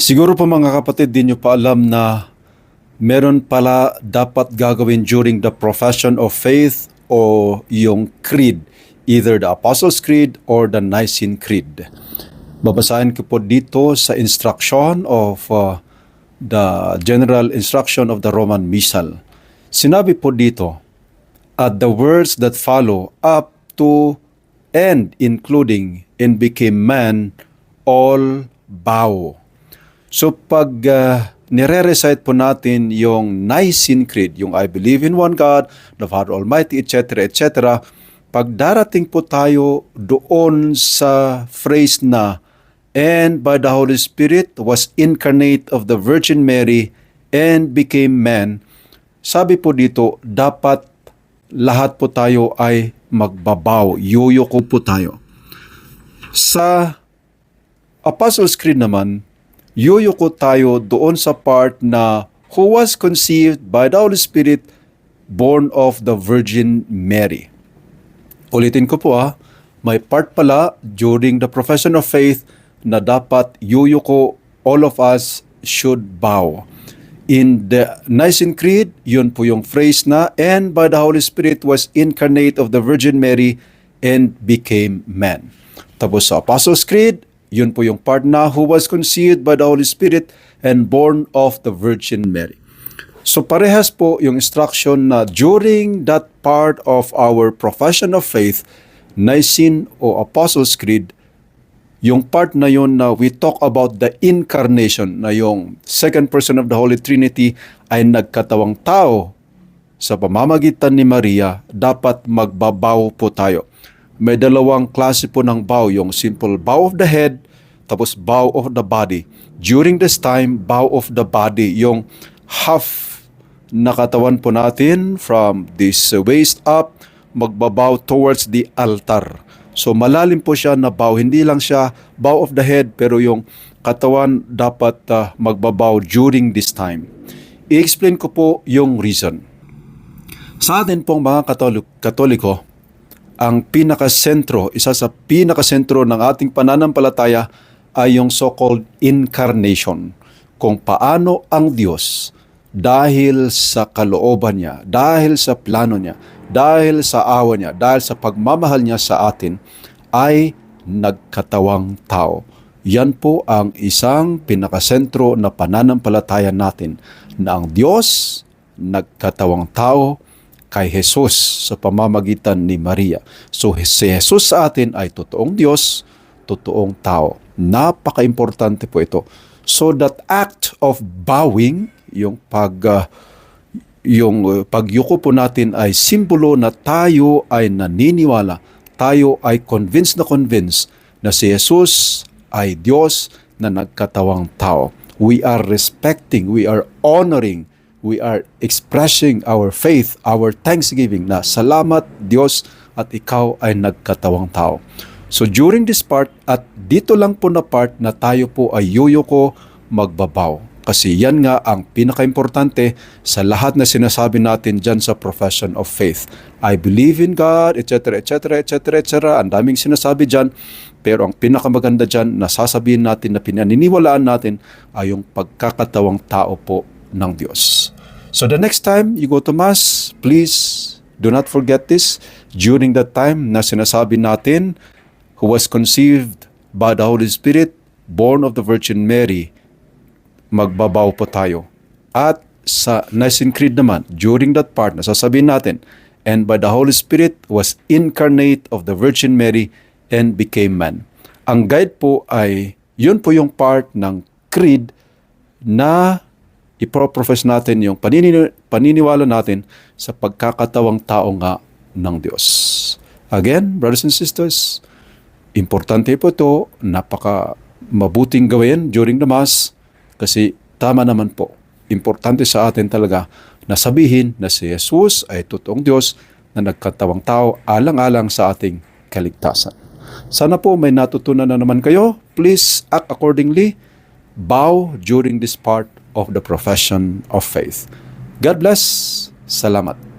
Siguro po mga kapatid, di nyo pa alam na meron pala dapat gagawin during the profession of faith o yung creed, either the Apostles' Creed or the Nicene Creed. Babasahin ko po dito sa instruction of uh, the general instruction of the Roman Missal. Sinabi po dito, at the words that follow up to and including and became man, all bow. So pag uh, nire-recite po natin yung Nicene Creed, yung I believe in one God, the Father Almighty, etc., etc., pag darating po tayo doon sa phrase na and by the Holy Spirit was incarnate of the Virgin Mary and became man, sabi po dito, dapat lahat po tayo ay magbabaw, yuyuko po tayo. Sa Apostles' Creed naman, yuyuko tayo doon sa part na who was conceived by the Holy Spirit, born of the Virgin Mary. Ulitin ko po ah, may part pala during the profession of faith na dapat yuyuko all of us should bow. In the Nicene Creed, yun po yung phrase na, and by the Holy Spirit was incarnate of the Virgin Mary and became man. Tapos sa Apostles' Creed, yun po yung part na, who was conceived by the Holy Spirit and born of the Virgin Mary. So parehas po yung instruction na during that part of our profession of faith, Nicene o Apostles' Creed, yung part na yun na we talk about the incarnation, na yung second person of the Holy Trinity ay nagkatawang tao sa pamamagitan ni Maria, dapat magbabaw po tayo. May dalawang klase po ng bow, yung simple bow of the head, tapos bow of the body. During this time, bow of the body, yung half na katawan po natin from this waist up, magbabaw towards the altar. So malalim po siya na bow, hindi lang siya bow of the head pero yung katawan dapat uh, magbabaw during this time. I-explain ko po yung reason. Sa atin pong mga katolik, katoliko, ang pinakasentro, isa sa pinakasentro ng ating pananampalataya ay yung so-called incarnation. Kung paano ang Diyos dahil sa kalooban niya, dahil sa plano niya, dahil sa awa niya, dahil sa pagmamahal niya sa atin, ay nagkatawang tao. Yan po ang isang pinakasentro na pananampalataya natin na ang Diyos nagkatawang tao kay Jesus sa pamamagitan ni Maria. So si Jesus sa atin ay totoong Diyos, totoong tao. Napaka-importante po ito. So that act of bowing, yung pag uh, yung uh, pagyuko po natin ay simbolo na tayo ay naniniwala, tayo ay convinced na convinced na si Jesus ay Diyos na nagkatawang tao. We are respecting, we are honoring, we are expressing our faith, our thanksgiving na salamat Diyos at ikaw ay nagkatawang tao. So during this part at dito lang po na part na tayo po ay yuyuko magbabaw. Kasi yan nga ang pinaka-importante sa lahat na sinasabi natin dyan sa profession of faith. I believe in God, etc., etc., etc., etc. Ang daming sinasabi dyan. Pero ang pinakamaganda dyan, nasasabihin natin na pinaniniwalaan natin ay yung pagkakatawang tao po ng Diyos. So the next time you go to Mass, please do not forget this. During that time na sinasabi natin, who was conceived by the Holy Spirit, born of the Virgin Mary, magbabaw po tayo. At sa Nicene Creed naman, during that part, nasasabihin natin, and by the Holy Spirit was incarnate of the Virgin Mary and became man. Ang guide po ay, yun po yung part ng creed na iproprofess natin yung panini- paniniwala natin sa pagkakatawang tao nga ng Diyos. Again, brothers and sisters, importante po ito, napaka mabuting gawin during the Mass, kasi tama naman po, importante sa atin talaga na sabihin na si Jesus ay totoong Diyos na nagkatawang tao alang-alang sa ating kaligtasan. Sana po may natutunan na naman kayo. Please act accordingly. Bow during this part of the profession of faith. God bless. Salamat.